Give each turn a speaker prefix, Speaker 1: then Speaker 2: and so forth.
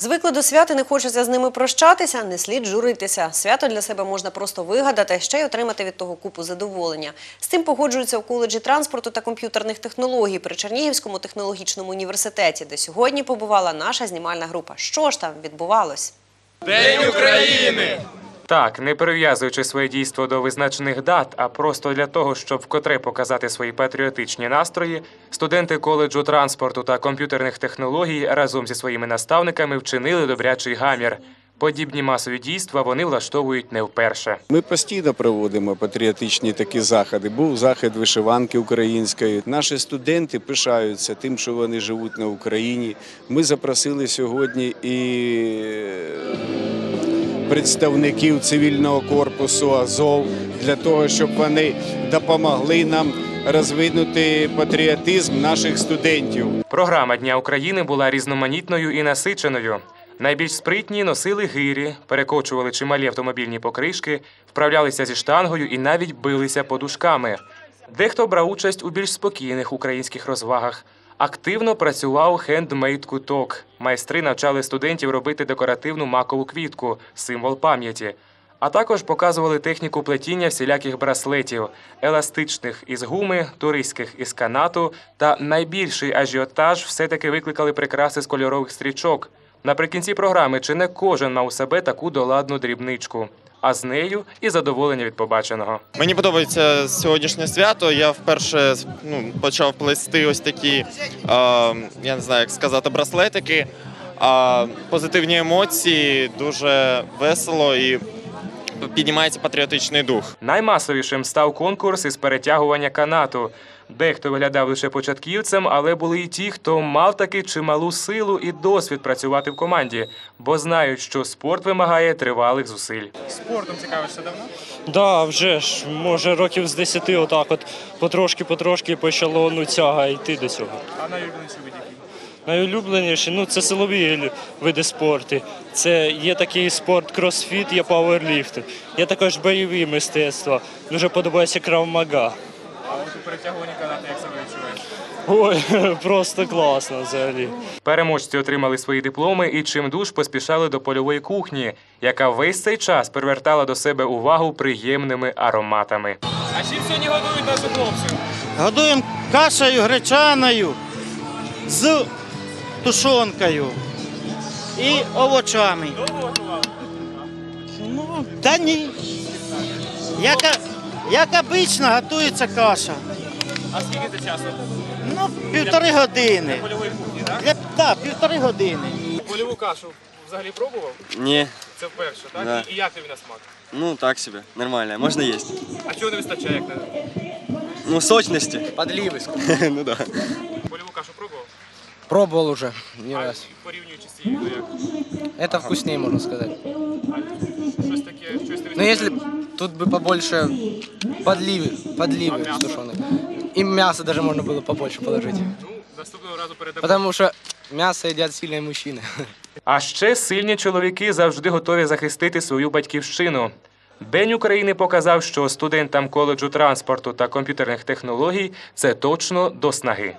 Speaker 1: Звикли до свят і не хочеться з ними прощатися, не слід журитися. Свято для себе можна просто вигадати, ще й отримати від того купу задоволення. З цим погоджуються у коледжі транспорту та комп'ютерних технологій при Чернігівському технологічному університеті, де сьогодні побувала наша знімальна група. Що ж там відбувалось?
Speaker 2: Так, не прив'язуючи своє дійство до визначених дат, а просто для того, щоб вкотре показати свої патріотичні настрої, студенти коледжу транспорту та комп'ютерних технологій разом зі своїми наставниками вчинили добрячий гамір. Подібні масові дійства вони влаштовують не вперше.
Speaker 3: Ми постійно проводимо патріотичні такі заходи. Був захід вишиванки української. Наші студенти пишаються тим, що вони живуть на Україні. Ми запросили сьогодні і представників цивільного корпусу Азов для того, щоб вони допомогли нам розвинути патріотизм наших студентів.
Speaker 2: Програма Дня України була різноманітною і насиченою. Найбільш спритні носили гирі, перекочували чималі автомобільні покришки, вправлялися зі штангою і навіть билися подушками. Дехто брав участь у більш спокійних українських розвагах. Активно працював хендмейд куток. Майстри навчали студентів робити декоративну макову квітку, символ пам'яті. А також показували техніку плетіння всіляких браслетів, еластичних із гуми, туристських із канату. Та найбільший ажіотаж все-таки викликали прикраси з кольорових стрічок. Наприкінці програми чи не кожен мав у себе таку доладну дрібничку, а з нею і задоволення від побаченого.
Speaker 4: Мені подобається сьогоднішнє свято. Я вперше ну, почав плести ось такі, е, я не знаю, як сказати, браслетики. А позитивні емоції, дуже весело і піднімається патріотичний дух.
Speaker 2: Наймасовішим став конкурс із перетягування канату. Дехто виглядав лише початківцем, але були і ті, хто мав таки чималу силу і досвід працювати в команді, бо знають, що спорт вимагає тривалих зусиль.
Speaker 5: Спортом цікавишся давно?
Speaker 6: Да, вже ж, може, років з 10 отак от потрошки-потрошки почало ну, тяга йти до цього.
Speaker 5: А найулюбленіший вид який?
Speaker 6: Найулюбленіші, ну це силові види спорту. Це є такий спорт кросфіт, є пауерліфт. Є також бойові мистецтва. Дуже подобається кравмага.
Speaker 5: А от у перетягуванні канати як себе відчуваєш?
Speaker 6: Ой, просто класно взагалі.
Speaker 2: Переможці отримали свої дипломи і чимдуж поспішали до польової кухні, яка весь цей час привертала до себе увагу приємними ароматами.
Speaker 5: А чим сьогодні годують наших хлопців?
Speaker 7: Годуємо кашею гречаною з тушонкою і овочами. Ну, та ні. Як, як обично готується каша.
Speaker 5: А скільки це часу?
Speaker 7: Ну, півтори години.
Speaker 5: Польової кухні, так?
Speaker 7: Для, так, півтори години.
Speaker 5: Польову кашу взагалі пробував?
Speaker 8: Не,
Speaker 5: Це вперше, так?
Speaker 8: Да.
Speaker 5: І, як тобі на смак?
Speaker 8: ну так себе, нормально, можно есть.
Speaker 5: А чого не вистачає, як на
Speaker 8: Ну, сочности.
Speaker 9: Подливы.
Speaker 8: ну да.
Speaker 5: польову кашу пробував?
Speaker 9: Пробовал уже не
Speaker 5: А
Speaker 9: раз.
Speaker 5: порівнюючи з цією, то як?
Speaker 9: Это вкуснее, можно сказать.
Speaker 5: А щось таке, щось не
Speaker 9: Но если
Speaker 5: вистачає?
Speaker 9: б тут бы побольше подливы, подливы
Speaker 5: А мясо?
Speaker 9: тушеных. И мясо даже можно было побольше положить.
Speaker 5: Ну, наступного разу передамо.
Speaker 9: Потому что мясо едят сильные мужчины.
Speaker 2: А ще сильні чоловіки завжди готові захистити свою батьківщину. День України показав, що студентам коледжу транспорту та комп'ютерних технологій це точно до снаги.